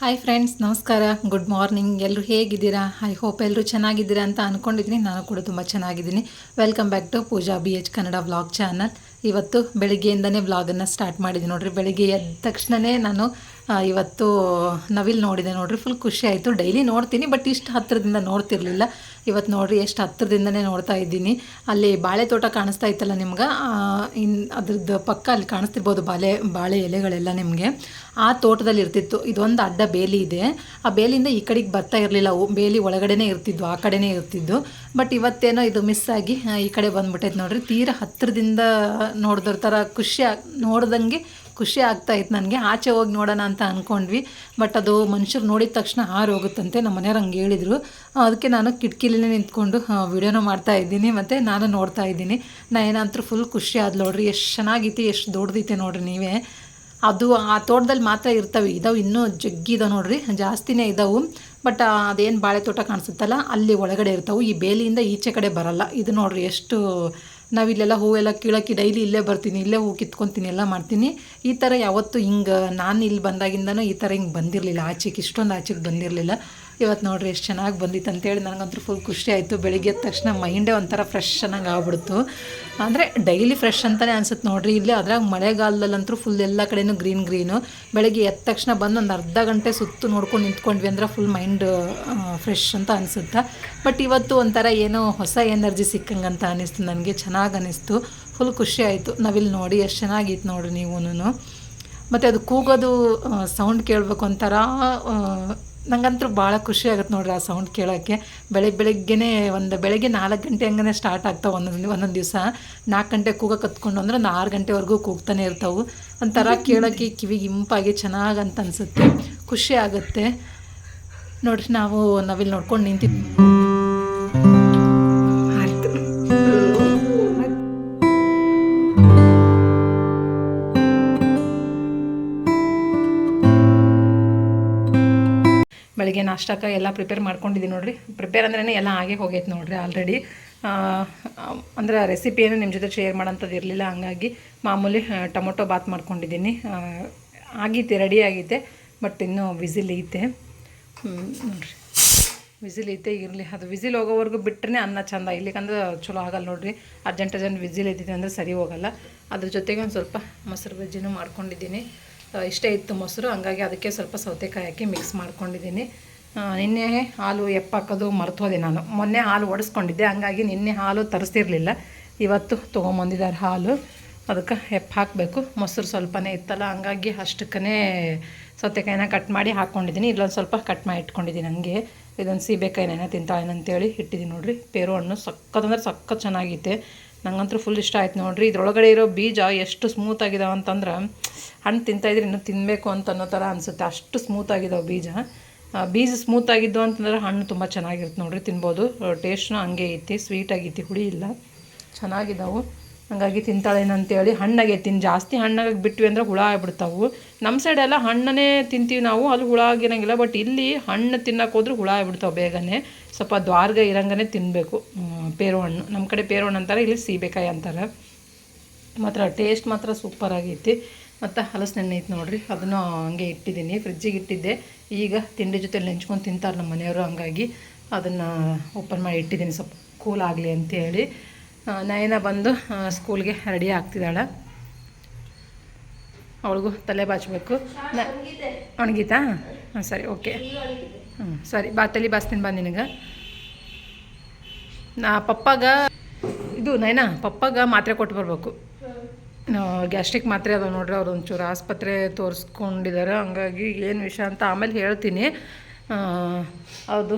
Hi friends ನಮಸ್ಕಾರ. Good morning ಎಲ್ಲರೂ ಹೇಗಿದ್ದೀರಾ? ಐ ಹೋಪ್ ಎಲ್ಲರೂ ಚೆನ್ನಾಗಿದ್ದೀರಾ ಅಂತ ಅಂದ್ಕೊಂಡಿದ್ದೀನಿ ನಾನು ಕೂಡ ತುಂಬ ಚೆನ್ನಾಗಿದ್ದೀನಿ. Welcome back to Pooja B H Kannada vlog channel ಇವತ್ತು ಬೆಳಿಗ್ಗೆಯಿಂದನೇ ವ್ಲಾಗನ್ನು ಸ್ಟಾರ್ಟ್ ಮಾಡಿದ್ದೀನಿ ನೋಡಿರಿ. ಬೆಳಿಗ್ಗೆ ಎದ್ದ ತಕ್ಷಣವೇ ನಾನು ಇವತ್ತು ನವಿಲ್ ನೋಡಿದೆ ನೋಡಿರಿ. ಫುಲ್ ಖುಷಿ ಆಯಿತು. ಡೈಲಿ ನೋಡ್ತೀನಿ ಬಟ್ ಇಷ್ಟು ಹತ್ತಿರದಿಂದ ನೋಡ್ತಿರ್ಲಿಲ್ಲ. ಇವತ್ತು ನೋಡ್ರಿ, ಎಷ್ಟು ಹತ್ತಿರದಿಂದನೇ ನೋಡ್ತಾ ಇದ್ದೀನಿ. ಅಲ್ಲಿ ಬಾಳೆ ತೋಟ ಕಾಣಿಸ್ತಾ ಇತ್ತಲ್ಲ ನಿಮ್ಗೆ? ಇನ್ ಅದ್ರದ್ದು ಪಕ್ಕ ಅಲ್ಲಿ ಕಾಣಿಸ್ತಿರ್ಬೋದು ಬಾಳೆ ಬಾಳೆ ಎಲೆಗಳೆಲ್ಲ ನಿಮಗೆ. ಆ ತೋಟದಲ್ಲಿ ಇರ್ತಿತ್ತು. ಇದೊಂದು ಅಡ್ಡ ಬೇಲಿ ಇದೆ. ಆ ಬೇಲಿಯಿಂದ ಈ ಕಡೆಗೆ ಬರ್ತಾ ಇರಲಿಲ್ಲ. ಬೇಲಿ ಒಳಗಡೆನೇ ಇರ್ತಿದ್ದು ಆ ಕಡೆನೇ ಇರ್ತಿದ್ದು. ಬಟ್ ಇವತ್ತೇನೋ ಇದು ಮಿಸ್ ಆಗಿ ಈ ಕಡೆ ಬಂದ್ಬಿಟ್ಟೈತೆ ನೋಡ್ರಿ. ತೀರ ಹತ್ತಿರದಿಂದ ನೋಡಿದ್ರ ಥರ ಖುಷಿ ಆಗ್ ನೋಡ್ದಂಗೆ ಖುಷಿ ಆಗ್ತಾ ಇತ್ತು ನನಗೆ. ಆಚೆ ಹೋಗಿ ನೋಡೋಣ ಅಂತ ಅಂದ್ಕೊಂಡ್ವಿ ಬಟ್ ಅದು ಮನುಷ್ಯರು ನೋಡಿದ ತಕ್ಷಣ ಹಾರು ಹೋಗುತ್ತಂತೆ ನಮ್ಮ ಮನೆಯವ್ರು ಹಂಗೆ ಹೇಳಿದರು. ಅದಕ್ಕೆ ನಾನು ಕಿಟಕಿಲೇ ನಿಂತ್ಕೊಂಡು ವಿಡಿಯೋನೂ ಮಾಡ್ತಾ ಇದ್ದೀನಿ. ಮತ್ತು ನಾನು ನೋಡ್ತಾ ಇದ್ದೀನಿ. ನಾ ಏನಂತರೂ ಫುಲ್ ಖುಷಿ ಆದ್ ನೋಡ್ರಿ. ಎಷ್ಟು ಚೆನ್ನಾಗಿತ್ತು ಎಷ್ಟು ದೊಡ್ಡದೈತೆ ನೋಡ್ರಿ ನೀವೇ. ಅದು ಆ ತೋಟದಲ್ಲಿ ಮಾತ್ರ ಇರ್ತವೆ. ಇದಾವೆ ಇನ್ನೂ ಜಗ್ಗಿ ಇದಾವೆ ನೋಡ್ರಿ. ಜಾಸ್ತಿನೇ ಇದಾವೆ. ಬಟ್ ಅದೇನು ಬಾಳೆ ತೋಟ ಕಾಣಿಸುತ್ತಲ್ಲ, ಅಲ್ಲಿ ಒಳಗಡೆ ಇರ್ತವೆ. ಈ ಬೇಲಿಯಿಂದ ಈಚೆ ಕಡೆ ಬರಲ್ಲ. ಇದು ನೋಡ್ರಿ ಎಷ್ಟು ನಾವಿಲ್ಲೆಲ್ಲ ಹೂವೆಲ್ಲ ಕೀಳಕ್ಕೆ ಡೈಲಿ ಇಲ್ಲೇ ಬರ್ತೀನಿ, ಇಲ್ಲೇ ಹೂ ಕಿತ್ಕೊತೀನಿ, ಎಲ್ಲ ಮಾಡ್ತೀನಿ. ಈ ಥರ ಯಾವತ್ತೂ ಹಿಂಗೆ ನಾನು ಇಲ್ಲಿ ಬಂದಾಗಿಂದನೂ ಈ ಥರ ಹಿಂಗೆ ಬಂದಿರಲಿಲ್ಲ. ಆಚೆಗೆ ಇಷ್ಟೊಂದು ಆಚೆಗೆ ಬಂದಿರಲಿಲ್ಲ. ಇವತ್ತು ನೋಡ್ರಿ ಎಷ್ಟು ಚೆನ್ನಾಗಿ ಬಂದಿತ್ತು ಅಂತೇಳಿ ನನಗಂತೂ ಫುಲ್ ಖುಷಿ ಆಯಿತು. ಬೆಳಿಗ್ಗೆ ಎದ್ದ ತಕ್ಷಣ ಮೈಂಡೇ ಒಂಥರ ಫ್ರೆಶ್ ಚೆನ್ನಾಗಿ ಆಗ್ಬಿಡ್ತು. ಅಂದರೆ ಡೈಲಿ ಫ್ರೆಶ್ ಅಂತಲೇ ಅನ್ಸುತ್ತೆ ನೋಡ್ರಿ. ಇಲ್ಲಿ ಅದ್ರಾಗ ಮಳೆಗಾಲದಲ್ಲಂತೂ ಫುಲ್ ಎಲ್ಲ ಕಡೆಯೂ ಗ್ರೀನ್ ಗ್ರೀನು ಬೆಳಗ್ಗೆ ಎದ್ದ ತಕ್ಷಣ ಬಂದು ಒಂದು ಅರ್ಧ ಗಂಟೆ ಸುತ್ತು ನೋಡ್ಕೊಂಡು ನಿಂತ್ಕೊಂಡ್ವಿ ಅಂದ್ರೆ ಫುಲ್ ಮೈಂಡ್ ಫ್ರೆಶ್ ಅಂತ ಅನಿಸುತ್ತೆ. ಬಟ್ ಇವತ್ತು ಒಂಥರ ಏನೋ ಹೊಸ ಎನರ್ಜಿ ಸಿಕ್ಕಂಗಂತ ಅನ್ನಿಸ್ತು ನನಗೆ. ಚೆನ್ನಾಗಿ ಅನ್ನಿಸ್ತು ಫುಲ್ ಖುಷಿ ಆಯಿತು. ನಾವಿಲ್ಲಿ ನೋಡಿ ಎಷ್ಟು ಚೆನ್ನಾಗಿತ್ತು ನೋಡ್ರಿ ನೀವೂ ಮತ್ತು ಅದು ಕೂಗೋದು ಸೌಂಡ್ ಕೇಳಬೇಕು ಒಂಥರ ನಂಗಂತೂ ಭಾಳ ಖುಷಿ ಆಗುತ್ತೆ ನೋಡ್ರಿ ಆ ಸೌಂಡ್ ಕೇಳೋಕ್ಕೆ. ಬೆಳಗ್ಗೆ ಬೆಳಗ್ಗೆನೇ ಒಂದು ಬೆಳಗ್ಗೆ ನಾಲ್ಕು ಗಂಟೆ ಹಂಗನೇ ಸ್ಟಾರ್ಟ್ ಆಗ್ತಾವೆ ಒಂದೊಂದು ಒಂದೊಂದು ದಿವಸ. ನಾಲ್ಕು ಗಂಟೆ ಕೂಗ ಕತ್ಕೊಂಡು ಅಂದ್ರೆ ಒಂದು ಆರು ಗಂಟೆವರೆಗೂ ಕೂಗ್ತಾನೆ ಇರ್ತಾವೆ. ಒಂಥರ ಕೇಳೋಕ್ಕೆ ಕಿವಿಗೆ ಇಂಪಾಗಿ ಚೆನ್ನಾಗಂತ ಅನಿಸುತ್ತೆ. ಖುಷಿ ಆಗುತ್ತೆ. ನೋಡ್ರಿ ನಾವು ನಾವಿಲ್ಲಿ ನೋಡ್ಕೊಂಡು ನಿಂತಿದ್ವಿ ಬೆಳಗ್ಗೆ ನಾಷ್ಟಕ್ಕೆ ಎಲ್ಲ ಪ್ರಿಪೇರ್ ಮಾಡ್ಕೊಂಡಿದ್ದೀನಿ ನೋಡಿರಿ. ಪ್ರಿಪೇರ್ ಅಂದ್ರೇ ಎಲ್ಲ ಆಗೇ ಹೋಗೈತೆ ನೋಡಿರಿ ಆಲ್ರೆಡಿ ಅಂದ್ರೆ ರೆಸಿಪಿ ಏನು ನಿಮ್ಮ ಜೊತೆ ಶೇರ್ ಮಾಡೋಂಥದ್ದು ಇರಲಿಲ್ಲ, ಹಂಗಾಗಿ ಮಾಮೂಲಿ ಟೊಮೊಟೊ ಬಾತ್ ಮಾಡ್ಕೊಂಡಿದ್ದೀನಿ ಆಗೈತೆ ರೆಡಿ ಆಗೈತೆ ಬಟ್ ಇನ್ನೂ ವಿಸಿಲ್ ಐತೆ. ನೋಡಿರಿ. ವಿಸಿಲ್ ಐತೆ, ಇರಲಿ. ಅದು ವಿಸಿಲ್ ಹೋಗೋವರೆಗೂ ಬಿಟ್ಟರೆ ಅನ್ನ ಚಂದ. ಇಲ್ಲಿಕಂದ್ರೆ ಚಲೋ ಆಗಲ್ಲ ನೋಡಿರಿ. ಅರ್ಜೆಂಟ್ ಅರ್ಜೆಂಟ್ ವಿಸಿಲ್ ಐತಿದೆ ಅಂದರೆ ಸರಿ ಹೋಗಲ್ಲ. ಅದ್ರ ಜೊತೆಗೆ ಒಂದು ಸ್ವಲ್ಪ ಮೊಸರು ಬಜ್ಜಿನೂ ಮಾಡ್ಕೊಂಡಿದ್ದೀನಿ ಇಷ್ಟೇ ಇತ್ತು ಮೊಸರು. ಹಂಗಾಗಿ ಅದಕ್ಕೆ ಸ್ವಲ್ಪ ಸೌತೆಕಾಯಿ ಹಾಕಿ ಮಿಕ್ಸ್ ಮಾಡ್ಕೊಂಡಿದ್ದೀನಿ. ನಿನ್ನೆ ಹಾಲು ಎಪ್ಪಾಕೋದು ಮರ್ತೋದೆ ನಾನು. ಮೊನ್ನೆ ಹಾಲು ಒಡಿಸ್ಕೊಂಡಿದ್ದೆ. ಹಂಗಾಗಿ ನಿನ್ನೆ ಹಾಲು ತರಿಸ್ತಿರ್ಲಿಲ್ಲ. ಇವತ್ತು ತೊಗೊಂಬಂದಿದ್ದಾರೆ ಹಾಲು. ಅದಕ್ಕೆ ಹೆಪ್ಪು ಹಾಕಬೇಕು. ಮೊಸರು ಸ್ವಲ್ಪನೇ ಇತ್ತಲ್ಲ, ಹಂಗಾಗಿ ಅಷ್ಟಕ್ಕೇ ಸೌತೆಕಾಯಿನ ಕಟ್ ಮಾಡಿ ಹಾಕ್ಕೊಂಡಿದ್ದೀನಿ ಇಲ್ಲೊಂದು ಸ್ವಲ್ಪ ಕಟ್ ಮಾಡಿ ಇಟ್ಕೊಂಡಿದ್ದೀನಿ ಹಂಗೆ. ಇದೊಂದು ಸೀಬೆಕಾಯಿನ ತಿಂತಾಳೇನು ಅಂತೇಳಿ ಇಟ್ಟಿದ್ದೀನಿ ನೋಡಿರಿ. ಪೇರು ಹಣ್ಣು ಸಕ್ಕತ್ತಂದ್ರೆ ಸಕ್ಕತ್ ಚೆನ್ನಾಗೈತೆ. ನಂಗಂತೂ ಫುಲ್ ಇಷ್ಟ ಆಯ್ತು ನೋಡ್ರಿ. ಇದ್ರೊಳಗಡೆ ಇರೋ ಬೀಜ ಎಷ್ಟು ಸ್ಮೂತ್ ಆಗಿದಾವೆ ಅಂತಂದ್ರೆ ಹಣ್ಣು ತಿಂತಾಯಿದ್ರೆ ಇನ್ನೂ ತಿನ್ನಬೇಕು ಅಂತ ಅನ್ನೋ ಥರ ಅನಿಸುತ್ತೆ. ಅಷ್ಟು ಸ್ಮೂತ್ ಆಗಿದ್ದಾವೆ ಬೀಜ. ಬೀಜ ಸ್ಮೂತ್ ಆಗಿದ್ದು ಅಂತಂದ್ರೆ ಹಣ್ಣು ತುಂಬ ಚೆನ್ನಾಗಿರುತ್ತೆ ನೋಡಿರಿ, ತಿನ್ಬೋದು. ಟೇಸ್ಟ್ನೂ ಹಂಗೆ ಐತಿ ಸ್ವೀಟ್ ಆಗೈತಿ ಹುಳಿ ಇಲ್ಲ. ಚೆನ್ನಾಗಿದ್ದಾವೆ ಹಂಗಾಗಿ ತಿಂತಾಳೇನು ಅಂತೇಳಿ ಹಣ್ಣಾಗೈತಿ ಜಾಸ್ತಿ ಹಣ್ಣಾಗಿ ಬಿಟ್ವಿ ಅಂದ್ರೆ ಹುಳ ಆಗ್ಬಿಡ್ತಾವು. ನಮ್ಮ ಸೈಡೆಲ್ಲ ಹಣ್ಣನ್ನೇ ತಿಂತೀವಿ ನಾವು, ಅಲ್ಲಿ ಹುಳ ಆಗಿರೋಂಗಿಲ್ಲ ಬಟ್ ಇಲ್ಲಿ ಹಣ್ಣು ತಿನ್ನಕ್ಕೆ ಹೋದ್ರೆ ಹುಳ ಆಗ್ಬಿಡ್ತಾವೆ ಬೇಗನೆ. ಸ್ವಲ್ಪ ದ್ವಾರ್ಗ ಇರಂಗನೆ ತಿನ್ನಬೇಕು ಪೇರು ಹಣ್ಣು. ನಮ್ಮ ಕಡೆ ಪೇರು ಹಣ್ಣು ಅಂತಾರೆ, ಇಲ್ಲಿ ಸೀಬೆಕಾಯಿ ಅಂತಾರೆ. ಮಾತ್ರ ಟೇಸ್ಟ್ ಮಾತ್ರ ಸೂಪರ್ ಆಗೈತಿ. ಮತ್ತು ಹಲಸಿನೆಣ್ಣೆ ಐತೆ ನೋಡಿರಿ ಅದನ್ನು ಹಂಗೆ ಇಟ್ಟಿದ್ದೀನಿ ಫ್ರಿಜ್ಜಿಗೆ ಇಟ್ಟಿದ್ದೆ. ಈಗ ತಿಂಡಿ ಜೊತೆ ನೆಂಚ್ಕೊಂಡು ತಿಂತಾರೆ ನಮ್ಮ ಮನೆಯವರು ಹಂಗಾಗಿ ಅದನ್ನು ಓಪನ್ ಮಾಡಿ ಇಟ್ಟಿದ್ದೀನಿ. ಸ್ವಲ್ಪ ಕೂಲ್ ಆಗಲಿ ಅಂತೇಳಿ ನಯನ ಬಂದು ಸ್ಕೂಲ್ಗೆ ರೆಡಿ ಆಗ್ತಿದ್ದಾಳೆ. ಅವಳಿಗೂ ತಲೆ ಬಾಚಬೇಕು. ನ ಒಣಗೀತಾ? ಹಾಂ ಸರಿ ಓಕೆ. ಹ್ಞೂ ಸರಿ ಬಾ ತಲೆ ಬಾಸ್ತೀನಿ ಬಾ ನಿನಗೆ. ನಾ ಪಪ್ಪಾಗ ಇದು ನಯನ ಪಪ್ಪಾಗ ಮಾತ್ರೆ ಕೊಟ್ಟು ಬರಬೇಕು. ಗ್ಯಾಸ್ಟ್ರಿಕ್ ಮಾತ್ರೆ ಅದಾವೆ ನೋಡ್ರಿ, ಅವ್ರು ಒಂಚೂರು ಆಸ್ಪತ್ರೆ ತೋರಿಸ್ಕೊಂಡಿದ್ದಾರೆ ಹಂಗಾಗಿ ಏನು ವಿಷಯ ಅಂತ ಆಮೇಲೆ ಹೇಳ್ತೀನಿ. ಹೌದು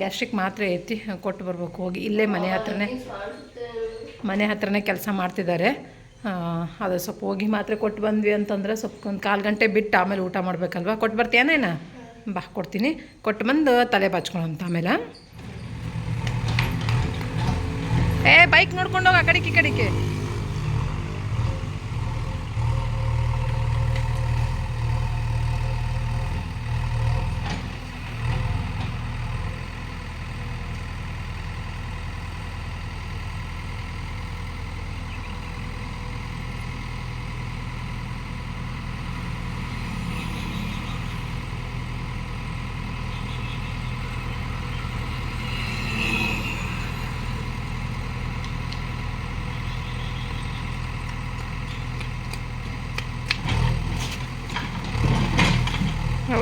ಗ್ಯಾಸ್ಟ್ರಿಕ್ ಮಾತ್ರೆ ಐತಿ, ಕೊಟ್ಟು ಬರ್ಬೇಕು, ಹೋಗಿ. ಇಲ್ಲೇ ಮನೆ ಹತ್ರನೇ ಮನೆ ಹತ್ರನೇ ಕೆಲಸ ಮಾಡ್ತಿದ್ದಾರೆ ಅದು ಸ್ವಲ್ಪ ಹೋಗಿ ಮಾತ್ರೆ ಕೊಟ್ಟು ಬಂದ್ವಿ ಅಂತಂದ್ರೆ ಸ್ವಲ್ಪ ಒಂದು ಕಾಲು ಗಂಟೆ ಬಿಟ್ಟು ಆಮೇಲೆ ಊಟ ಮಾಡಬೇಕಲ್ವಾ? ಕೊಟ್ಟು ಬರ್ತೀಯನೇನ ಬಾ, ಕೊಡ್ತೀನಿ. ಕೊಟ್ಟು ಬಂದು ತಲೆ ಬಾಚ್ಕೊಳಂತ ಆಮೇಲೆ. ಏ, ಬೈಕ್ ನೋಡ್ಕೊಂಡು ಹೋಗಿ ಆ ಕಡೆಗೆ, ಈ ಕಡೆಗೆ.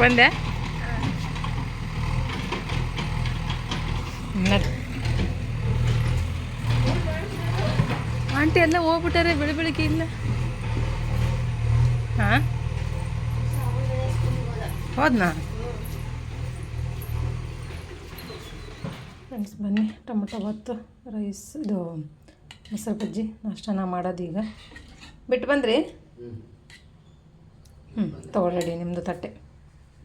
ಬಂದೆ. ಆಂಟಿ ಎಲ್ಲ ಹೋಗ್ಬಿಟ್ಟಾರೆ ಬೆಳಿ ಬೆಳಿಗ್ಗೆ ಇಲ್ಲ ಹಾಂ? ಹೋದ್ನಾ? ಫ್ರೆಂಡ್ಸ್ ಬನ್ನಿ ಟೊಮೊಟೊ ಬತ್ತು ರೈಸ್ ಇದು ಮೊಸರು ಬಜ್ಜಿ ನಾಷ್ಟನ ಮಾಡೋದು ಈಗ. ಬಿಟ್ಟು ಬಂದ್ರಿ? ಹ್ಞೂ ತೊಗೊಳ್ಳಿ ನಿಮ್ಮದು ತಟ್ಟೆ.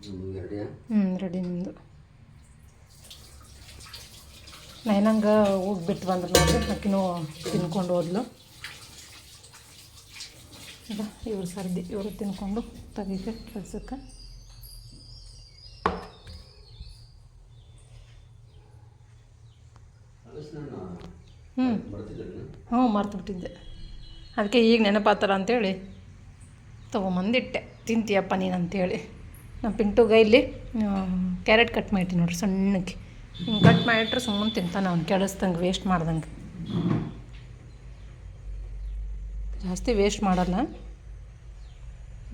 ಹ್ಞೂ ರೆಡಿ ನಿಮ್ಮದು ನೈನಂಗೆ ಹೋಗಿ ಬಿಟ್ಟು ಬಂದ್ರೆ ನೋಡ್ರಿ ಆಕಿನೂ ತಿನ್ಕೊಂಡು ಹೋದ್ಲು. ಇವ್ರು ಸರ್ದಿ ಇವರು ತಿನ್ಕೊಂಡು ತೆಗೀತೆ ಕೆಲಸಕ್ಕೆ. ಹ್ಞೂ ಹ್ಞೂ ಮರ್ತುಬಿಟ್ಟಿದ್ದೆ. ಅದಕ್ಕೆ ಈಗ ನೆನಪಾತಲ್ಲ ಅಂತೇಳಿ ತೊಗೊಂಬಂದಿಟ್ಟೆ. ತಿಂತೀಯಪ್ಪ ನೀನು ಅಂತೇಳಿ ನಮ್ಮ ಪಿಂಟು ಇಲ್ಲಿ ಕ್ಯಾರೆಟ್ ಕಟ್ ಮಾಡ್ತೀನಿ ನೋಡ್ರಿ ಸಣ್ಣಕ್ಕೆ. ಹಿಂಗೆ ಕಟ್ ಮಾಡಿಟ್ರೆ ಸುಮ್ಮನೆ ತಿಂತಾನೆ ಅವ್ನು, ಕೆಡಿಸ್ದಂಗೆ ವೇಸ್ಟ್ ಮಾಡ್ದಂಗೆ. ಜಾಸ್ತಿ ವೇಸ್ಟ್ ಮಾಡಲ್ಲ.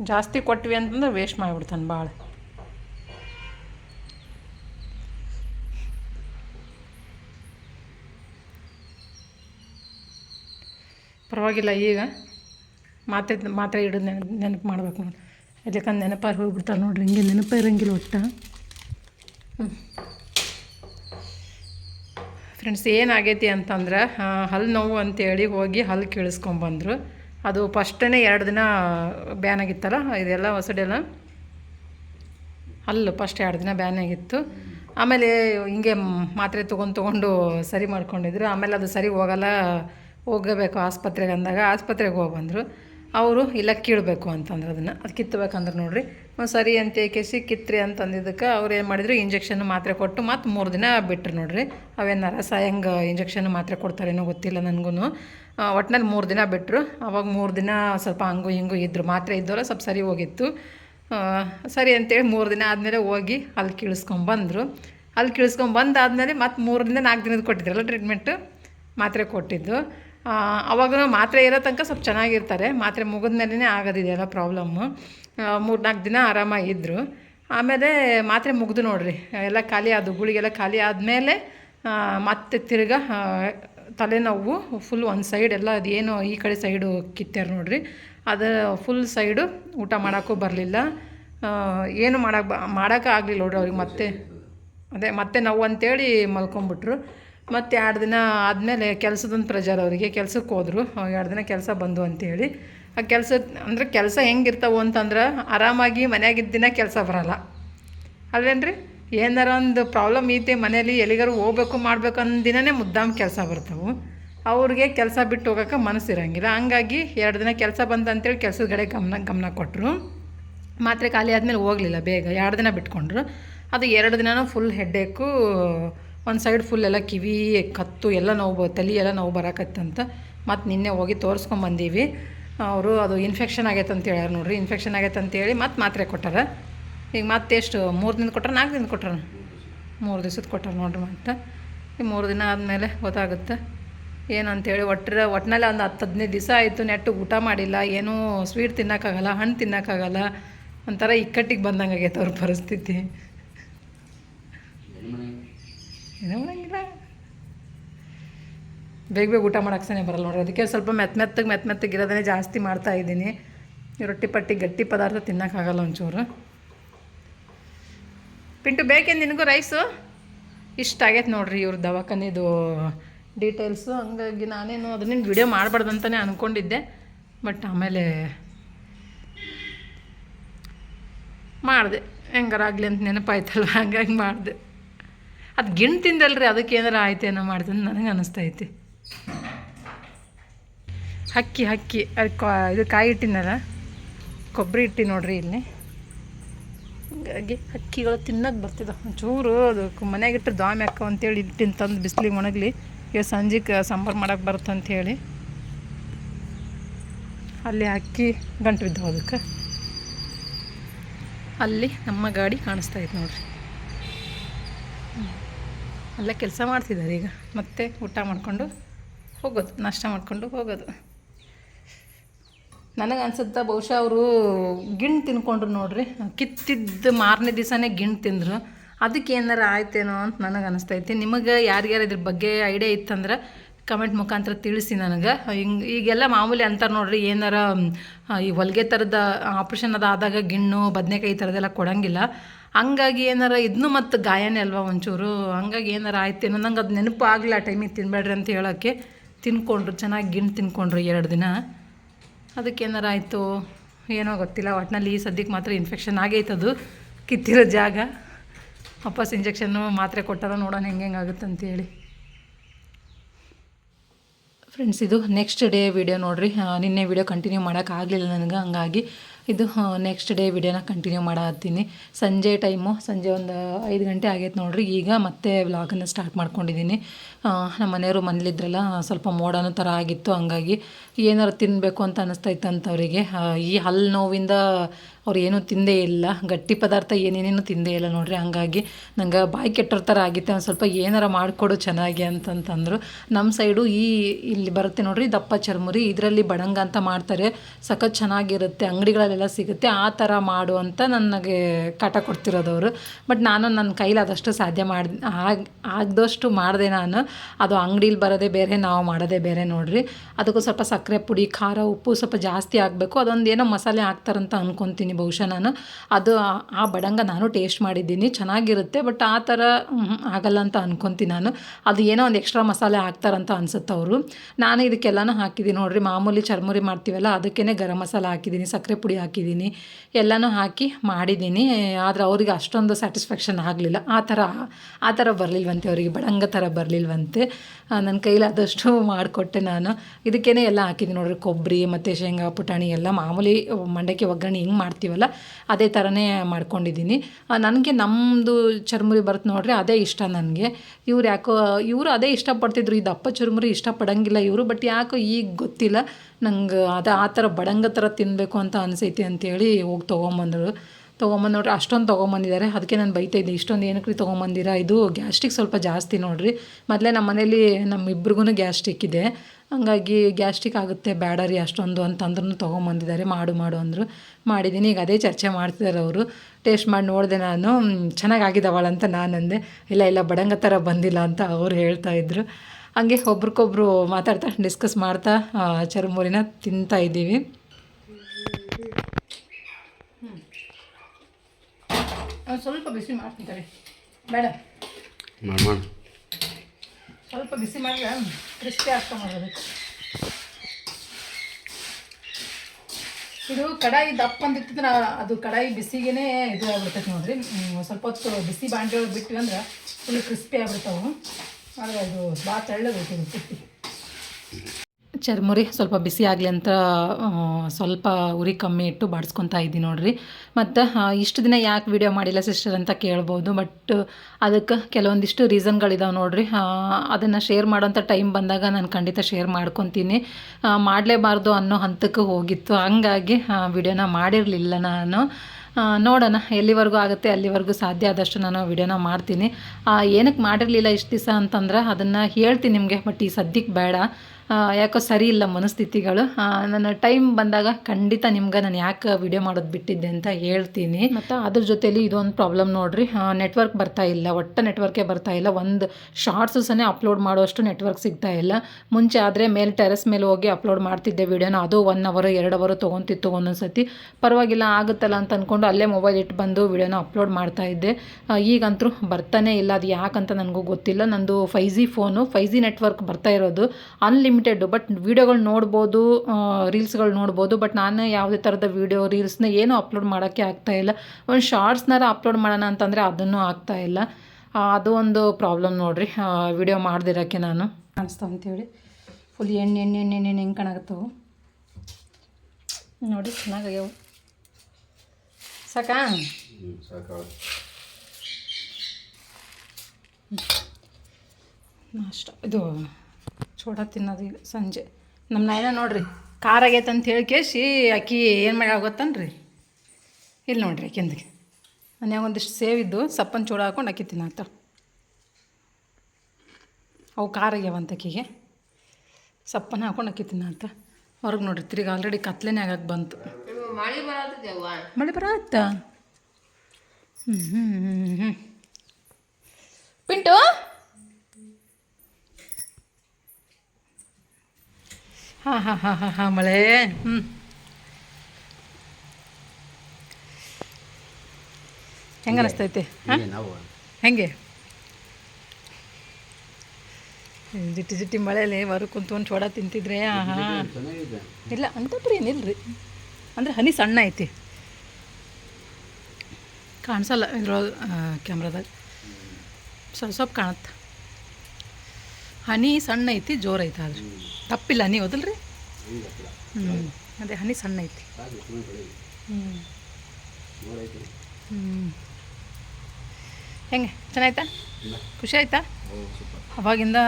ಜಾಸ್ತಿ ಕೊಟ್ವಿ ಅಂತಂದ್ರೆ ವೇಸ್ಟ್ ಮಾಡಿಬಿಡ್ತಾನೆ ಭಾಳ ಪರವಾಗಿಲ್ಲ ಈಗ. ಮಾತ್ರೆ ಮಾತ್ರೆ ಇಡೋದು ನೆನ್, ನೆನಪು ಮಾಡ್ಬೇಕು ನೋಡಿ ಯಾಕಂದ್ರೆ ನೆನಪಾರು ಹೋಗ್ಬಿಡ್ತಾರೆ ನೋಡ್ರಿ, ಹಿಂಗೆ ನೆನಪು ಇರಂಗಿಲ್ಲ ಒಟ್ಟು. ಫ್ರೆಂಡ್ಸ್ ಏನಾಗೈತಿ ಅಂತಂದ್ರೆ ಹಲ್ಲು ನೋವು ಅಂತೇಳಿ ಹೋಗಿ ಹಲ್ಲು ಕೇಳಿಸ್ಕೊಂಬಂದರು ಅದು ಫಸ್ಟೇ ಎರಡು ದಿನ ಬ್ಯಾನ್ ಆಗಿತ್ತಲ್ಲ, ಇದೆಲ್ಲ ಹೊಸಡೆಲ್ಲ? ಹಲ್ಲು ಫಸ್ಟ್ ಎರಡು ದಿನ ಬ್ಯಾನ್ ಆಗಿತ್ತು. ಆಮೇಲೆ ಹಿಂಗೆ ಮಾತ್ರೆ ತೊಗೊಂಡು ತೊಗೊಂಡು ಸರಿ ಮಾಡ್ಕೊಂಡಿದ್ರು. ಆಮೇಲೆ ಅದು ಸರಿ ಹೋಗಲ್ಲ, ಹೋಗಬೇಕು ಆಸ್ಪತ್ರೆಗೆ ಅಂದಾಗ ಆಸ್ಪತ್ರೆಗೆ ಹೋಗಿ ಬಂದರು. ಅವರು ಇಲ್ಲ ಕೀಳಬೇಕು ಅಂತಂದ್ರೆ ಅದನ್ನು. ಅದು ಕಿತ್ತಬೇಕಂದ್ರೆ ನೋಡಿರಿ. ಸರಿ ಅಂತ ಕೇಸಿ ಕಿತ್ರಿ ಅಂತಂದಿದ್ದಕ್ಕೆ ಅವ್ರು ಏನು ಮಾಡಿದ್ರು, ಇಂಜೆಕ್ಷನ್ ಮಾತ್ರೆ ಕೊಟ್ಟು ಮತ್ತು ಮೂರು ದಿನ ಬಿಟ್ಟರು ನೋಡಿರಿ. ಅವೇನಾರ ಸಾಯಂಗ ಇಂಜೆಕ್ಷನ್ ಮಾತ್ರೆ ಕೊಡ್ತಾರೇನೋ ಗೊತ್ತಿಲ್ಲ ನನಗೂ ಒಟ್ಟಿನಲ್ಲಿ ಮೂರು ದಿನ ಬಿಟ್ಟರು ಅವಾಗ ಮೂರು ದಿನ ಸ್ವಲ್ಪ ಹಂಗು ಹಿಂಗು ಇದ್ದರು ಮಾತ್ರೆ ಇದ್ದವಲ್ಲ ಸ್ವಲ್ಪ ಸರಿ ಹೋಗಿತ್ತು. ಸರಿ ಅಂತೇಳಿ ಮೂರು ದಿನ ಆದಮೇಲೆ ಹೋಗಿ ಅಲ್ಲಿ ಕೀಳಿಸ್ಕೊಂಬಂದರು ಅಲ್ಲಿ ಕೀಳಿಸ್ಕೊಂಬಂದಾದ್ಮೇಲೆ ಮತ್ತು ಮೂರರಿಂದ ನಾಲ್ಕು ದಿನದ ಕೊಟ್ಟಿದ್ರಲ್ಲ ಟ್ರೀಟ್ಮೆಂಟು ಮಾತ್ರೆ ಕೊಟ್ಟಿದ್ದು. ಅವಾಗ ಮಾತ್ರೆ ಇರೋ ತನಕ ಸ್ವಲ್ಪ ಚೆನ್ನಾಗಿರ್ತಾರೆ. ಮಾತ್ರೆ ಮುಗಿದ್ಮೇಲೆ ಆಗೋದಿದೆಯಲ್ಲ ಪ್ರಾಬ್ಲಮ್ಮು ಮೂರು ನಾಲ್ಕು ದಿನ ಆರಾಮಾಗಿದ್ದರು ಆಮೇಲೆ ಮಾತ್ರೆ ಮುಗಿದು ನೋಡ್ರಿ. ಎಲ್ಲ ಖಾಲಿ ಆದವು ಗುಳಿಗೆಲ್ಲ ಖಾಲಿ ಆದಮೇಲೆ ಮತ್ತೆ ತಿರ್ಗ ತಲೆನೋವು ಫುಲ್ ಒಂದು ಸೈಡ್ ಎಲ್ಲ ಅದೇನು ಈ ಕಡೆ ಸೈಡು ಕಿತ್ತಾರೆ ನೋಡ್ರಿ. ಅದು ಫುಲ್ ಸೈಡು ಊಟ ಮಾಡೋಕ್ಕೂ ಬರಲಿಲ್ಲ. ಏನು ಮಾಡೋಕ್ಕೆ ಬ, ಮಾಡೋಕೆ ಆಗಲಿಲ್ಲ ನೋಡ್ರಿ ಅವ್ರಿಗೆ ಮತ್ತೆ. ಅದೇ ಮತ್ತೆ ನೋವು ಅಂತೇಳಿ ಮಲ್ಕೊಂಬಿಟ್ರು. ಮತ್ತು ಎರಡು ದಿನ ಆದಮೇಲೆ ಕೆಲಸದೊಂದು ಪ್ರೆಜರ್ ಅವರಿಗೆ, ಕೆಲಸಕ್ಕೆ ಹೋದರು. ಎರಡು ದಿನ ಕೆಲಸ ಬಂದು ಅಂತೇಳಿ. ಆ ಕೆಲಸ, ಅಂದರೆ ಕೆಲಸ ಹೆಂಗಿರ್ತಾವು ಅಂತಂದ್ರೆ ಆರಾಮಾಗಿ ಮನೆಯಾಗಿದ್ದ ದಿನ ಕೆಲಸ ಬರಲ್ಲ. ಅಲ್ವೇನ್ರಿ? ಏನಾರ ಒಂದು ಪ್ರಾಬ್ಲಮ್ ಐತೆ ಮನೇಲಿ, ಎಲ್ಲಿಗಾರು ಹೋಗ್ಬೇಕು, ಮಾಡಬೇಕು ಅಂದ ದಿನನೇ ಮುದ್ದಾಮ್ ಕೆಲಸ ಬರ್ತಾವೆ. ಅವ್ರಿಗೆ ಕೆಲಸ ಬಿಟ್ಟು ಹೋಗೋಕೆ ಮನಸ್ಸಿರಂಗಿಲ್ಲ. ಹಂಗಾಗಿ ಎರಡು ದಿನ ಕೆಲಸ ಬಂದಂತೇಳಿ ಅಂತೇಳಿ ಕೆಲಸದ ಕಡೆ ಗಮನ ಗಮನ ಕೊಟ್ಟರು ಮಾತ್ರೆ ಖಾಲಿ ಆದಮೇಲೆ ಹೋಗಲಿಲ್ಲ ಬೇಗ. ಎರಡು ದಿನ ಬಿಟ್ಕೊಂಡ್ರು. ಅದು ಎರಡು ದಿನನೂ ಫುಲ್ ಹೆಡ್ಡೇಕು ಒಂದು ಸೈಡ್ ಫುಲ್ ಎಲ್ಲ ಕಿವಿ, ಕತ್ತು ಎಲ್ಲ ನೋವು ತಲೆ ಎಲ್ಲ ನೋವು ಬರಕತ್ತಂತ. ಮತ್ತು ನಿನ್ನೆ ಹೋಗಿ ತೋರಿಸ್ಕೊಂಬಂದೀವಿ ಅವರು ಅದು ಇನ್ಫೆಕ್ಷನ್ ಆಗೈತೆ ಅಂತ ಹೇಳ್ಯಾರ ನೋಡ್ರಿ. ಇನ್ಫೆಕ್ಷನ್ ಆಗೈತೆ ಅಂತೇಳಿ ಮತ್ತೆ ಮಾತ್ರೆ ಕೊಟ್ಟಾರ. ಈಗ ಮತ್ತೆ ಎಷ್ಟು? ಮೂರು ದಿನ ಕೊಟ್ಟರೆ ನಾಲ್ಕು ದಿನ ಕೊಟ್ಟಾರ ಮೂರು ದಿವ್ಸದ ಕೊಟ್ಟಾರ ನೋಡ್ರಿ ಮತ್ತೆ. ಈ ಮೂರು ದಿನ ಆದಮೇಲೆ ಗೊತ್ತಾಗುತ್ತೆ. ಏನಂತೇಳಿ ಒಟ್ಟರೆ ಒಟ್ಟಿನಲ್ಲಿ ಒಂದು ಹತ್ತು ಹದಿನೈದು ದಿವಸ ಆಯಿತು. ನೆಟ್ಟು ಊಟ ಮಾಡಿಲ್ಲ. ಏನೂ ಸ್ವೀಟ್ ತಿನ್ನೋಕ್ಕಾಗಲ್ಲ, ಹಣ್ಣು ತಿನ್ನೋಕ್ಕಾಗಲ್ಲ. ಒಂಥರ ಇಕ್ಕಟ್ಟಿಗೆ ಬಂದಂಗೆ ಆಗೈತೆ ಅವ್ರ ಪರಿಸ್ಥಿತಿ. ಏನೂ ಮಾಡಂಗಿಲ್ಲ ಬೇಗ ಬೇಗ ಊಟ ಮಾಡೋಕ್ಸೇ ಬರಲ್ಲ ನೋಡ್ರಿ. ಅದಕ್ಕೆ ಸ್ವಲ್ಪ ಮೆತ್ತ ಮೆತ್ತಗೆ ಮೆತ್ತ ಮೆತ್ತಗೆ ಇರೋದನ್ನೇ ಜಾಸ್ತಿ ಮಾಡ್ತಾ ಇದ್ದೀನಿ. ರೊಟ್ಟಿ ಪಟ್ಟಿ ಗಟ್ಟಿ ಪದಾರ್ಥ ತಿನ್ನೋಕ್ಕಾಗಲ್ಲ ಒಂಚೂರು. ಪಿಂಟು, ಬೇಕೇನು ನಿನಗೂ ರೈಸು? ಇಷ್ಟ ಆಗೈತೆ ನೋಡ್ರಿ ಇವ್ರ ದವಾಖಾನಿದು ಡೀಟೇಲ್ಸು. ಹಂಗಾಗಿ ನಾನೇನು ಅದನ್ನೇನು ವಿಡಿಯೋ ಮಾಡಬಾರ್ದಂತಲೇ ಅಂದ್ಕೊಂಡಿದ್ದೆ ಬಟ್ ಆಮೇಲೆ ಮಾಡಿದೆ. ಹೆಂಗಾರಾಗಲಿ ಅಂತ ನೆನಪಾಯ್ತಲ್ವ? ಹಂಗಾಗಿ ಮಾಡಿದೆ. ಅದು ಗಿಣ್ ತಿಂದಲ್ರಿ, ಅದಕ್ಕೆ ಏನಾರ ಆಯ್ತೇನೋ ಅಂತ ನನಗೆ ಅನ್ನಿಸ್ತೈತಿ ಹಕ್ಕಿ ಹಕ್ಕಿ, ಅದು ಕಾ, ಇದು ಕಾಯಿ ಇಟ್ಟಿನಲ್ಲ ಕೊಬ್ಬರಿ ಇಟ್ಟಿ ನೋಡ್ರಿ ಇಲ್ಲಿ. ಹಾಗಾಗಿ ಹಕ್ಕಿಗಳು ತಿನ್ನೋದು ಬರ್ತಿದ್ದ ಒಂಚೂರು ಅದು ಮನೆಯಾಗಿಟ್ಟು ದ್ವಾಮಿ ಅಕ್ಕ ಅಂತೇಳಿ ಇಟ್ಟಿನ ತಂದು ಬಿಸಿಲಿಗೆ ಒಣಗಲಿ ಈಗ ಸಂಜೆಗೆ ಸಾಂಬಾರು ಮಾಡೋಕೆ ಬರುತ್ತೆ ಅಂಥೇಳಿ ಅಲ್ಲಿ ಹಕ್ಕಿ ಗಂಟು ಬಿದ್ದವು ಅದಕ್ಕೆ. ಅಲ್ಲಿ ನಮ್ಮ ಗಾಡಿ ಕಾಣಿಸ್ತಾ ಇತ್ತು ನೋಡ್ರಿ. ಅಲ್ಲೇ ಕೆಲಸ ಮಾಡ್ತಿದ್ದಾರೆ ಈಗ. ಮತ್ತೆ ಊಟ ಮಾಡಿಕೊಂಡು ಹೋಗೋದು, ನಾಷ್ಟ ಮಾಡಿಕೊಂಡು ಹೋಗೋದು. ನನಗೆ ಅನ್ಸುತ್ತೆ ಬಹುಶಃ ಅವರು ಗಿಣ್ಣು ತಿನ್ಕೊಂಡ್ರು ನೋಡ್ರಿ. ಕಿತ್ತಿದ್ದ ಮಾರನೇ ದಿವಸನೇ ಗಿಣ್ಣು ತಿಂದರು. ಅದಕ್ಕೆ ಏನಾರ ಆಯ್ತೇನೋ ಅಂತ ನನಗೆ ಅನಿಸ್ತೈತಿ ನಿಮಗೆ ಯಾರ್ಯಾರು ಇದ್ರ ಬಗ್ಗೆ ಐಡಿಯಾ ಇತ್ತಂದ್ರೆ ಕಮೆಂಟ್ ಮುಖಾಂತರ ತಿಳಿಸಿ ನನಗೆ. ಹಿಂಗೆ, ಈಗೆಲ್ಲ ಮಾಮೂಲಿ ಅಂತಾರೆ ನೋಡ್ರಿ, ಏನಾರ ಈ ಹೊಲಿಗೆ ಥರದ ಆಪ್ರೇಷನ್ ಅದು ಆದಾಗ ಗಿಣ್ಣು, ಬದನೆಕಾಯಿ ಥರದೆಲ್ಲ ಕೊಡಂಗಿಲ್ಲ. ಹಂಗಾಗಿ ಏನಾರ ಇದನ್ನು ಮತ್ತು ಗಾಯನೇ ಅಲ್ವಾ ಒಂಚೂರು? ಹಂಗಾಗಿ ಏನಾರ ಆಯ್ತೇನೋ ನಂಗೆ ಅದು ನೆನಪು ಆಗಲಿಲ್ಲ ಆ ಟೈಮಿಗೆ ತಿನ್ನಬೇಡ್ರಿ ಅಂತ ಹೇಳೋಕ್ಕೆ ತಿನ್ಕೊಂಡ್ರು, ಚೆನ್ನಾಗಿ ಗಿಣ್ಣು ತಿನ್ಕೊಂಡ್ರು ಎರಡು ದಿನ. ಅದಕ್ಕೆ ಏನಾರ ಆಯಿತು? ಏನೋ ಗೊತ್ತಿಲ್ಲ ಒಟ್ಟಿನಲ್ಲಿ ಈ ಸದ್ಯಕ್ಕೆ ಮಾತ್ರ ಇನ್ಫೆಕ್ಷನ್ ಆಗೈತದು ಕಿತ್ತಿರೋ ಜಾಗ. ವಾಪಸ್ ಇಂಜೆಕ್ಷನ್ನು ಮಾತ್ರೆ ಕೊಟ್ಟಾರ ನೋಡೋಣ ಹೆಂಗೆ ಹೆಂಗೆ ಆಗುತ್ತೆ ಅಂತೇಳಿ ಫ್ರೆಂಡ್ಸ್ ಇದು ನೆಕ್ಸ್ಟ್ ಡೇ ವಿಡಿಯೋ ನೋಡಿರಿ. ನಿನ್ನೆ ವಿಡಿಯೋ ಕಂಟಿನ್ಯೂ ಮಾಡೋಕ್ಕಾಗಲಿಲ್ಲ ನನಗೆ, ಹಂಗಾಗಿ ಇದು ನೆಕ್ಸ್ಟ್ ಡೇ ವಿಡಿಯೋನ ಕಂಟಿನ್ಯೂ ಮಾಡತ್ತೀನಿ. ಸಂಜೆ ಟೈಮು ಸಂಜೆ ಒಂದು ಐದು ಗಂಟೆ ಆಗೈತೆ ನೋಡ್ರಿ. ಈಗ ಮತ್ತೆ ವ್ಲಾಗನ್ನು ಸ್ಟಾರ್ಟ್ ಮಾಡ್ಕೊಂಡಿದ್ದೀನಿ ನಮ್ಮ ಮನೆಯವರು ಮನೇಲಿದ್ರಲ್ಲ, ಸ್ವಲ್ಪ ಮೋಡನೂ ಥರ ಆಗಿತ್ತು, ಹಂಗಾಗಿ ಏನಾರು ತಿನ್ನಬೇಕು ಅಂತ ಅನ್ನಿಸ್ತೈತಂತ ಅವರಿಗೆ. ಈ ಹಲ್ಲು ನೋವಿಂದ ಅವ್ರು ಏನೂ ತಿಂದೇ ಇಲ್ಲ. ಗಟ್ಟಿ ಪದಾರ್ಥ ಏನೇನೇನು ತಿಂದೇ ಇಲ್ಲ ನೋಡ್ರಿ. ಹಂಗಾಗಿ ನಂಗೆ ಬಾಯಿ ಕೆಟ್ಟೋರ್ ಥರ ಆಗಿತ್ತು. ಒಂದು ಸ್ವಲ್ಪ ಏನಾರ ಮಾಡಿಕೊಡು ಚೆನ್ನಾಗಿ ಅಂತಂತಂದರು. ನಮ್ಮ ಸೈಡು ಈ ಇಲ್ಲಿ ಬರುತ್ತೆ ನೋಡ್ರಿ ದಪ್ಪ ಚರ್ಮುರಿ. ಇದರಲ್ಲಿ ಬಡಂಗ ಅಂತ ಮಾಡ್ತಾರೆ. ಸಖತ್ ಚೆನ್ನಾಗಿರುತ್ತೆ. ಅಂಗಡಿಗಳಲ್ಲೆಲ್ಲ ಸಿಗುತ್ತೆ. ಆ ಥರ ಮಾಡು ಅಂತ ನನಗೆ ಕಾಟ ಕೊಡ್ತಿರೋದವರು. ಬಟ್ ನಾನು ನನ್ನ ಕೈಲಾದಷ್ಟು ಸಾಧ್ಯ ಮಾಡಿ ಆಗ ಆಗದಷ್ಟು ಮಾಡಿದೆ ನಾನು. ಅದು ಅಂಗಡೀಲಿ ಬರೋದೇ ಬೇರೆ, ನಾವು ಮಾಡೋದೇ ಬೇರೆ ನೋಡ್ರಿ. ಅದಕ್ಕೂ ಸ್ವಲ್ಪ ಸಕ್ಕರೆ ಪುಡಿ, ಖಾರ, ಉಪ್ಪು ಸ್ವಲ್ಪ ಜಾಸ್ತಿ ಆಗಬೇಕು. ಅದೊಂದು ಏನೋ ಮಸಾಲೆ ಹಾಕ್ತಾರಂತ ಅನ್ಕೊತೀನಿ ಬಹುಶಃ ನಾನು. ಅದು ಆ- ಬಡಂಗ ನಾನು ಟೇಸ್ಟ್ ಮಾಡಿದ್ದೀನಿ, ಚೆನ್ನಾಗಿರುತ್ತೆ ಬಟ್ ಆ ಥರ ಆಗಲ್ಲ ಅಂತ ಅನ್ಕೊತೀನಿ ನಾನು. ಅದು ಏನೋ ಒಂದು ಎಕ್ಸ್ಟ್ರಾ ಮಸಾಲೆ ಹಾಕ್ತಾರಂತ ಅನ್ಸುತ್ತೆ ಅವರು. ನಾನು ಇದಕ್ಕೆಲ್ಲನೂ ಹಾಕಿದ್ದೀನಿ ನೋಡಿರಿ, ಮಾಮೂಲಿ ಚರ್ಮುರಿ ಮಾಡ್ತೀವಲ್ಲ ಅದಕ್ಕೇ ಗರಂ ಮಸಾಲ ಹಾಕಿದ್ದೀನಿ, ಸಕ್ಕರೆ ಪುಡಿ ಹಾಕಿದ್ದೀನಿ. ಎಲ್ಲನೂ ಹಾಕಿ ಮಾಡಿದ್ದೀನಿ, ಆದರೆ ಅವ್ರಿಗೆ ಅಷ್ಟೊಂದು ಸ್ಯಾಟಿಸ್ಫ್ಯಾಕ್ಷನ್ ಆಗಲಿಲ್ಲ. ಆ ಥರ ಆ ಥರ ಬರಲಿಲ್ವಂತೆ ಅವರಿಗೆ, ಬಡಂಗ ಥರ ಬರಲಿಲ್ವಂತೆ. ನನ್ನ ಕೈಲಾದಷ್ಟು ಮಾಡಿಕೊಟ್ಟೆ ನಾನು. ಇದಕ್ಕೇ ಎಲ್ಲ ಹಾಕಿದ್ದೀನಿ ನೋಡ್ರಿ, ಕೊಬ್ಬರಿ ಮತ್ತು ಶೇಂಗಾ ಪುಟಾಣಿ ಎಲ್ಲ ಮಾಮೂಲಿ ಮಂಡಕ್ಕಿ ಒಗ್ಗರಣೆ ಹಿಂಗೆ ಮಾಡ್ತೀವಲ್ಲ, ಅದೇ ಥರನೇ ಮಾಡ್ಕೊಂಡಿದ್ದೀನಿ. ನನಗೆ ನಮ್ಮದು ಚರ್ಮುರಿ ಬರುತ್ತೆ ನೋಡ್ರಿ ಅದೇ ಇಷ್ಟ ನನಗೆ. ಇವ್ರು ಯಾಕೋ, ಇವರು ಅದೇ ಇಷ್ಟಪಡ್ತಿದ್ರು ಈ ದಪ್ಪ ಚುರುಮುರಿ ಇಷ್ಟಪಡಂಗಿಲ್ಲ ಇವರು, ಬಟ್ ಯಾಕೋ ಈಗ ಗೊತ್ತಿಲ್ಲ, ನಂಗೆ ಅದು ಆ ಥರ ಬಡಂಗ ಥರ ತಿನ್ನಬೇಕು ಅಂತ ಅನಿಸೈತಿ ಅಂತೇಳಿ ಹೋಗಿ ತೊಗೊಂಬಂದರು. ತೊಗೊಂಬಂದು ನೋಡ್ರಿ, ಅಷ್ಟೊಂದು ತೊಗೊಂಬಂದಿದ್ದಾರೆ ಅದಕ್ಕೆ ನಾನು ಬೈತಾ ಇದ್ದೆ, ಇಷ್ಟೊಂದು ಏನಕ್ಕೆ ರೀ ತೊಗೊಂಬಂದಿರಾ? ಇದು ಗ್ಯಾಸ್ಟ್ರಿಕ್ ಸ್ವಲ್ಪ ಜಾಸ್ತಿ ನೋಡಿರಿ. ಮೊದಲೇ ನಮ್ಮ ಮನೇಲಿ ನಮ್ಮಿಬ್ರಿಗೂ ಗ್ಯಾಸ್ಟ್ರಿಕ್ ಇದೆ. ಹಂಗಾಗಿ ಗ್ಯಾಸ್ಟ್ರಿಕ್ ಆಗುತ್ತೆ, ಬೇಡ ರೀ ಅಷ್ಟೊಂದು ಅಂತಂದ್ರೂ ತೊಗೊಂಬಂದಿದ್ದಾರೆ ಮಾಡು ಮಾಡು ಅಂದರು. ಮಾಡಿದ್ದೀನಿ ಈಗ ಅದೇ ಚರ್ಚೆ ಮಾಡ್ತಿದ್ದಾರೆ ಅವರು. ಟೇಸ್ಟ್ ಮಾಡಿ ನೋಡಿದೆ ನಾನು ಚೆನ್ನಾಗಿ ಚೆನ್ನಾಗಾಗಿದ್ದಾವಳ ಅಂತ ನಾನು ಅಂದೆ. ಇಲ್ಲ ಇಲ್ಲ, ಬಡಂಗ ಥರ ಬಂದಿಲ್ಲ ಅಂತ ಅವ್ರು ಹೇಳ್ತಾ ಇದ್ರು. ಹಾಗೆ ಒಬ್ರಿಗೊಬ್ರು ಮಾತಾಡ್ತಾ ಡಿಸ್ಕಸ್ ಮಾಡ್ತಾ ಚರ್ಮುರಿನ ತಿಂತಾ ಇದ್ದೀವಿ. ಒಂದ್ ಸ್ವಲ್ಪ ಬಿಸಿ ಮಾಡ್ತಿದ್ದಾರೆ ಬೇಡ. ಮಾಡಿ ಸ್ವಲ್ಪ ಬಿಸಿ ಮಾಡಿದ್ರೆ ಕ್ರಿಸ್ಪಿ ಆಗ್ತಾ ಮಾಡಬೇಕು ಇದು ಕಡಾಯಿ ದಪ್ಪ ಅಂದಿಟ್ಟಿದ್ರೆ ಅದು ಕಡಾಯಿ ಬಿಸಿಗೇನೆ ಇದು ಆಗ್ಬಿಡ್ತೈತೆ ನೋಡ್ರಿ. ಸ್ವಲ್ಪ ಹೊತ್ತು ಬಿಸಿ ಬಾಂಡೆ ಒಳಗೆ ಬಿಟ್ಟು ಅಂದ್ರೆ ಫುಲ್ ಕ್ರಿಸ್ಪಿ ಆಗ್ಬಿಡ್ತಾವೆ. ಆದರೆ ಅದು ಭಾಳ ತೆಳ್ಳಗೆ ಪುಟ್ಟಿ ಚರ್ಮುರಿ ಸ್ವಲ್ಪ ಬಿಸಿ ಆಗಲಿ ಅಂತ ಸ್ವಲ್ಪ ಉರಿ ಕಮ್ಮಿ ಇಟ್ಟು ಬಾಡಿಸ್ಕೊತಾ ಇದ್ದೀನಿ ನೋಡ್ರಿ. ಮತ್ತು ಇಷ್ಟು ದಿನ ಯಾಕೆ ವಿಡಿಯೋ ಮಾಡಿಲ್ಲ ಸಿಸ್ಟರ್ ಅಂತ ಕೇಳ್ಬೋದು ಬಟ್ ಅದಕ್ಕೆ ಕೆಲವೊಂದಿಷ್ಟು ರೀಸನ್ಗಳಿದಾವೆ ನೋಡ್ರಿ. ಅದನ್ನು ಶೇರ್ ಮಾಡೋಂಥ ಟೈಮ್ ಬಂದಾಗ ನಾನು ಖಂಡಿತ ಶೇರ್ ಮಾಡ್ಕೊತೀನಿ. ಮಾಡಲೇಬಾರ್ದು ಅನ್ನೋ ಹಂತಕ್ಕೆ ಹೋಗಿತ್ತು. ಹಂಗಾಗಿ ವೀಡಿಯೋನ ಮಾಡಿರಲಿಲ್ಲ ನಾನು. ನೋಡೋಣ, ಎಲ್ಲಿವರೆಗೂ ಆಗುತ್ತೆ, ಅಲ್ಲಿವರೆಗೂ ಸಾಧ್ಯ ಆದಷ್ಟು ನಾನು ವಿಡಿಯೋನ ಮಾಡ್ತೀನಿ. ಏನಕ್ಕೆ ಮಾಡಿರಲಿಲ್ಲ ಇಷ್ಟು ದಿವಸ ಅಂತಂದ್ರೆ ಅದನ್ನು ಹೇಳ್ತೀನಿ ನಿಮಗೆ ಬಟ್ ಈ ಸದ್ಯಕ್ಕೆ ಬೇಡ. ಯಾಕೋ ಸರಿ ಇಲ್ಲ ಮನಸ್ಥಿತಿಗಳು. ನನ್ನ ಟೈಮ್ ಬಂದಾಗ ಖಂಡಿತ ನಿಮ್ಗೆ ನಾನು ಯಾಕೆ ವಿಡಿಯೋ ಮಾಡೋದು ಬಿಟ್ಟಿದ್ದೆ ಅಂತ ಹೇಳ್ತೀನಿ. ಮತ್ತು? ಅದ್ರ ಜೊತೆಲಿ ಇದೊಂದು ಪ್ರಾಬ್ಲಮ್ ನೋಡಿರಿ. ನೆಟ್ವರ್ಕ್ ಬರ್ತಾ ಇಲ್ಲ. ಒಟ್ಟು ನೆಟ್ವರ್ಕೇ ಬರ್ತಾ ಇಲ್ಲ. ಒಂದು ಶಾರ್ಟ್ಸು ಸಹ ಅಪ್ಲೋಡ್ ಮಾಡುವಷ್ಟು ನೆಟ್ವರ್ಕ್ ಸಿಗ್ತಾ ಇಲ್ಲ. ಮುಂಚೆ ಆದರೆ ಮೇಲೆ ಟೆರೆಸ್ ಮೇಲೆ ಹೋಗಿ ಅಪ್ಲೋಡ್ ಮಾಡ್ತಿದ್ದೆ ವಿಡಿಯೋನ ಅದು ಒನ್ ಅವರ್ ಎರಡು ಅವರು ತೊಗೊತಿತ್ತು ಒಂದೊಂದು ಸತಿ ಪರವಾಗಿಲ್ಲ ಆಗುತ್ತಲ್ಲ ಅಂತ ಅಂದ್ಕೊಂಡು ಅಲ್ಲೇ ಮೊಬೈಲ್ ಇಟ್ಟು ಬಂದು ವಿಡಿಯೋನ ಅಪ್ಲೋಡ್ ಮಾಡ್ತಾ ಇದ್ದೆ. ಈಗಂತೂ ಬರ್ತಾನೆ ಇಲ್ಲ. ಅದು ಯಾಕಂತ ನನಗೂ ಗೊತ್ತಿಲ್ಲ. ನಂದು five G phone five G network ಬರ್ತಾ ಇರೋದು. ಅನ್ಲಿಮಿಟೆಡ್ ಬಟ್ ವೀಡಿಯೋಗಳು ನೋಡ್ಬೋದು ರೀಲ್ಸ್ಗಳು ನೋಡ್ಬೋದು ಬಟ್ ನಾನು ಯಾವುದೇ ಥರದ ವೀಡಿಯೋ ರೀಲ್ಸ್ನ ಏನೂ ಅಪ್ಲೋಡ್ ಮಾಡೋಕ್ಕೆ ಆಗ್ತಾ ಇಲ್ಲ. ಒಂದು ಶಾರ್ಟ್ಸ್ನಾರ ಅಪ್ಲೋಡ್ ಮಾಡೋಣ ಅಂತಂದರೆ ಅದನ್ನು ಆಗ್ತಾ ಇಲ್ಲ. ಅದು ಒಂದು ಪ್ರಾಬ್ಲಮ್ ನೋಡಿರಿ ವಿಡಿಯೋ ಮಾಡ್ದಿರೋಕ್ಕೆ ನಾನು. ಕಾಣಿಸ್ತಾವ ಅಂತೇಳಿ ಫುಲ್ ಎಣ್ಣೆ ಎಣ್ಣೆ ಎಣ್ಣೆ ಎಣ್ಣೆ ಹೆಂಗೆ ಕಾಣಾಗತ್ತವು ನೋಡಿ ಚೆನ್ನಾಗ್ಯಾವು. ಸಾಕಾ? ಅಷ್ಟು ಇದು ಚೂಡ ತಿನ್ನೋದು ಈಗ ಸಂಜೆ. ನಮ್ಮ ನಾಯನ ನೋಡ್ರಿ, ಖಾರ ಆಗೈತೆ ಅಂತ ಹೇಳಿ ಕೇಸಿ ಅಕ್ಕಿ ಏನು ಮಾಡಿ ಗೊತ್ತನ್ರಿ? ಇಲ್ಲಿ ನೋಡ್ರಿ ಅಕ್ಕಿಂದಿಗೆ ಮನ್ಯಾಗ ಒಂದಿಷ್ಟು ಸೇವಿದ್ದು ಸಪ್ಪನ ಚೂಡ ಹಾಕೊಂಡು ಅಕ್ಕಿ ತಿನ್ನಾತ ಅವು ಖಾರ ಆಗ್ಯಾವಂತ ಅಕ್ಕಿಗೆ. ಸಪ್ಪನ ಹಾಕೊಂಡು ಅಕ್ಕಿ ತಿನ್ನಾತ ಹೊರಗೆ ನೋಡ್ರಿ, ತಿರ್ಗಿ ಆಲ್ರೆಡಿ ಕತ್ಲೆನೇ ಆಗಕ್ಕೆ ಬಂತು. ಮಳೆ ಬರತ್ತ? ಹ್ಞೂ ಹ್ಞೂ ಹ್ಞೂ ಹ್ಞೂ ಪಿಂಟು? ಹಾಂ ಹಾಂ ಹಾಂ ಹಾಂ ಹಾಂ ಮಳೆ ಹ್ಞೂ ಹೆಂಗೆ ಅನಿಸ್ತೈತೆ ಹಾಂ? ನಾವು. ಹೆಂಗೆ? ಜಿಟ್ಟಿ ಜಿಟ್ಟಿ ಮಳೆಯಲ್ಲಿ ಹೊರ ಕುಂತ್ಕೊಂಡು ಚೋಡ ತಿಂತಿದ್ರೆ ಚೆನ್ನಾಗಿದೆ. ಇಲ್ಲ ಅಂತಪ್ರಿ ಏನಿಲ್ರಿ. ಅಂದರೆ ಹನಿ ಸಣ್ಣ ಐತಿ. ಕಾಣಿಸಲ್ಲ ಇದ್ರೊಳಗೆ ಕ್ಯಾಮ್ರಾದಾಗ ಸ್ವಲ್ಪ ಸ್ವಲ್ಪ ಕಾಣುತ್ತೆ. ಹನಿ ಸಣ್ಣ ಐತಿ ಜೋರು ಐತೆ ಆದ್ರೆ. ತಪ್ಪಿಲ್ಲ ನೀವು ಅದಲ್ರಿ ಹ್ಞೂ ಅದೇ ಹನಿ ಸಣ್ಣ ಐತಿ. ಹ್ಞೂ ಹ್ಞೂ ಹೆಂಗೆ ಚೆನ್ನಾಯ್ತಾ? ಖುಷಿ ಆಯ್ತಾ? ಅವಾಗಿಂದ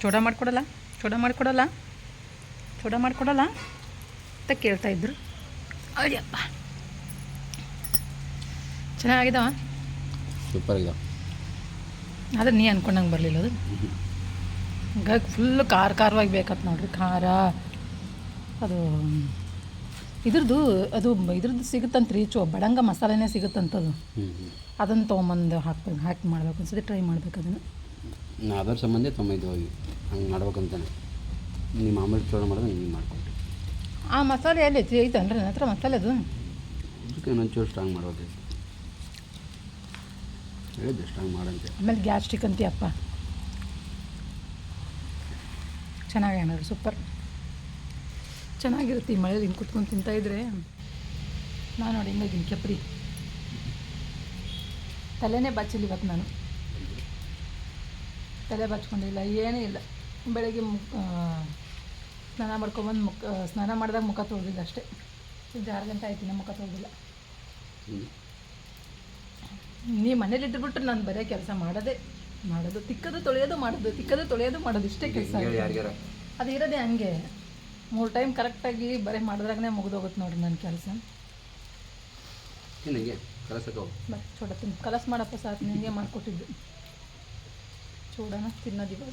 ಚೂಡ ಮಾಡಿಕೊಡಲ್ಲ ಚೂಡ ಮಾಡಿಕೊಡಲ್ಲ ಚೂಡ ಮಾಡಿಕೊಡಲ್ಲ ಅಂತ ಕೇಳ್ತಾ ಇದ್ರು. ಅಯ್ಯಪ್ಪ. ಚೆನ್ನಾಗಿದ್ದಾವ ಸೂಪರ್ ಇದೆ ಆದರೆ ನೀ ಅನ್ಕೊಂಡಂಗೆ ಬರಲಿಲ್ಲ ಅದು? ಹಂಗಾಗಿ ಫುಲ್ ಖಾರ ಖಾರವಾಗಿ ಬೇಕತ್ ನೋಡ್ರಿ ಖಾರ. ಅದು ಇದ್ರದ್ದು ಅದು ಇದ್ರದ್ದು ಸಿಗುತ್ತಂತ್ರಿ ಚೋ ಬಡಂಗ ಮಸಾಲೆನೇ ಸಿಗುತ್ತಂತದು. ಅದನ್ನು ತೊಗೊಂಬಂದು ಹಾಕ್ಬೇಕು ಹಾಕಿ ಮಾಡ್ಬೇಕು ಅನ್ಸುತ್ತೆ ಟ್ರೈ ಮಾಡ್ಬೇಕು ಅದನ್ನು. ನಾ ಅದರ ಸಂಬಂಧ ತೊಂಬೈದು ಹೋಗಿ ಹಂಗೆ ಮಾಡ್ಬೇಕಂತಾನೆ. ನಿಮ್ಮ ಮಾಮೂಲಿ ಚೂರ್ಣ ಮಾಡಿದ್ರೆ ಹಿಂಗೆ ಮಾಡ್ಕೊಂಡು ಆ ಮಸಾಲೆ ಎಲ್ಲಿ ಐತಿ ಐತನ್ರಿ ನನ್ನ ಹತ್ರ ಮಸಾಲೆ ಅದು ಅದಕ್ಕೆ ಇನ್ನೊಂದು ಚೂರು ಸ್ಟ್ರಾಂಗ್ ಮಾಡ್ಬೇಕು ಹೇಳಿದ್ದೆ ಸ್ಟ್ರಾಂಗ್ ಮಾಡಂತೆ. ಆಮೇಲೆ ಗ್ಯಾಸ್ಟ್ರಿಕ್ ಅಂತೀಯಪ್ಪ. ಚೆನ್ನಾಗಿ ನೋಡ್ರಿ ಸೂಪರ್ ಚೆನ್ನಾಗಿರುತ್ತೆ ಈ ಮಳೇಲಿ ಹಿಂಗೆ ಕುತ್ಕೊಂಡು ತಿಂತಾಯಿದ್ರೆ ನಾನು ನೋಡಿ ಹಿಂಗಿದ್ದೀನಿ ಕೆಪ್ರಿ. ತಲೆನೇ ಬಾಚಿಲ್ಲ ಇವತ್ತು ನಾನು. ತಲೆ ಬಾಚ್ಕೊಂಡಿಲ್ಲ ಏನೂ ಇಲ್ಲ. ಬೆಳಗ್ಗೆ ಮುಖ ಸ್ನಾನ ಮಾಡ್ಕೊಂಬಂದು ಮುಖ ಸ್ನಾನ ಮಾಡಿದಾಗ ಮುಖ ತೊಳೆದಿಲ್ಲ ಅಷ್ಟೇ. ಇದು ಆರು ಗಂಟೆ ಆಯ್ತು ಇನ್ನು ಮುಖ ತೊಳೆದಿಲ್ಲ. ನೀವು ನೀ ಮನೇಲಿ ಇಟ್ಬಿಟ್ರೆ ನಾನು ಬರೀ ಕೆಲಸ ಮಾಡೋದೇ ಮಾಡೋದು ತಿಕ್ಕದು ತೊಳೆಯೋದು ಮಾಡೋದು ತಿಕ್ಕದು ತೊಳೆಯೋದು ಮಾಡೋದು ಇಷ್ಟೇ ಕೆಲಸ ಅದು ಇರೋದೇ ಹಂಗೆ. ಮೂರು ಟೈಮ್ ಕರೆಕ್ಟಾಗಿ ಬರೀ ಮಾಡಿದ್ರಾಗನೇ ಮುಗಿದೋಗುತ್ತೆ ನೋಡ್ರಿ ನನ್ನ ಕೆಲಸ. ಬಟ್ ಚೂಡ ತಿನ್ ಕಲಸ್ ಮಾಡಪ್ಪ ಸಾಕು ನಿನಗೆ ಮಾಡಿಕೊಟ್ಟಿದ್ದು. ಚೂಡನ ತಿನ್ನೋದು ಇವಾಗ.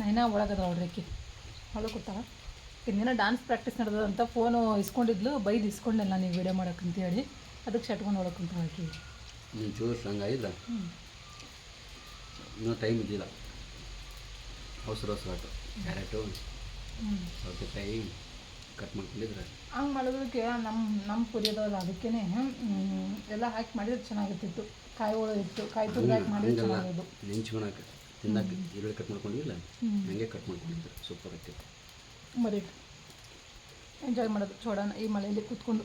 ನೈನಾ ಒಳಗದ ಅವ್ರಕ್ಕೆ ಅವಳು ಕೊಡ್ತಾಳ ಇನ್ನೇನೋ ಡಾನ್ಸ್ ಪ್ರಾಕ್ಟೀಸ್ ನಡೆದಂತ ಫೋನು ಇಸ್ಕೊಂಡಿದ್ಲು ಬೈದು ಇಸ್ಕೊಂಡಿಲ್ಲ ನೀವು ವೀಡಿಯೋ ಮಾಡೋಕ್ಕಂತ ಹೇಳಿ ಅದಕ್ಕೆ ಶಟ್ಕೊಂಡು ಒಳಕ್ಕಂತ ಹಾಕಿ ಹ್ಞೂ ಚೂರು ಹಂಗಾಗಿಲ್ಲ ಹ್ಞೂ ಇನ್ನೂ ಟೈಮ್ ಇದ್ದಿಲ್ಲ. ಅವಸರ ಅವಸರ ಆಟು ಕ್ಯಾರೆಟು ಸೌತೆಕಾಯಿ ಕಟ್ ಮಾಡ್ಕೊಂಡಿದ್ರೆ. ಹಂಗೆ ಮಾಡೋದಕ್ಕೆ ನಮ್ಮ ನಮ್ಮ ಪುರಿಯೋದಲ್ಲ ಅದಕ್ಕೇ ಎಲ್ಲ ಹಾಕಿ ಮಾಡಿದ್ರೆ ಚೆನ್ನಾಗಿರ್ತಿತ್ತು. ಕಾಯಿ ಹೋಳು ಇತ್ತು. ಕಾಯಿ ತುರಿ ಹಾಕಿ ಮಾಡಿದ್ರೆ ಚೆನ್ನಾಗಿದ್ದು ಚೆನ್ನಾಗೋದು ನೆಂಚ್ಕೊಳಕ್ಕೆ ತಿನ್ನಕ್ಕೆ ಈರುಳ್ಳಿ ಕಟ್ ಮಾಡ್ಕೊಂಡಿಲ್ಲ. ಹಂಗೆ ಕಟ್ ಮಾಡ್ಕೊಂಡಿದ್ರು. ಸೂಪರ್ ಆಗ್ತಿತ್ತು ಮರಿ ಎಂಜಾಯ್ ಮಾಡೋದು. ಚೋಡನ ಈ ಮಳೆಯಲ್ಲಿ ಕೂತ್ಕೊಂಡು.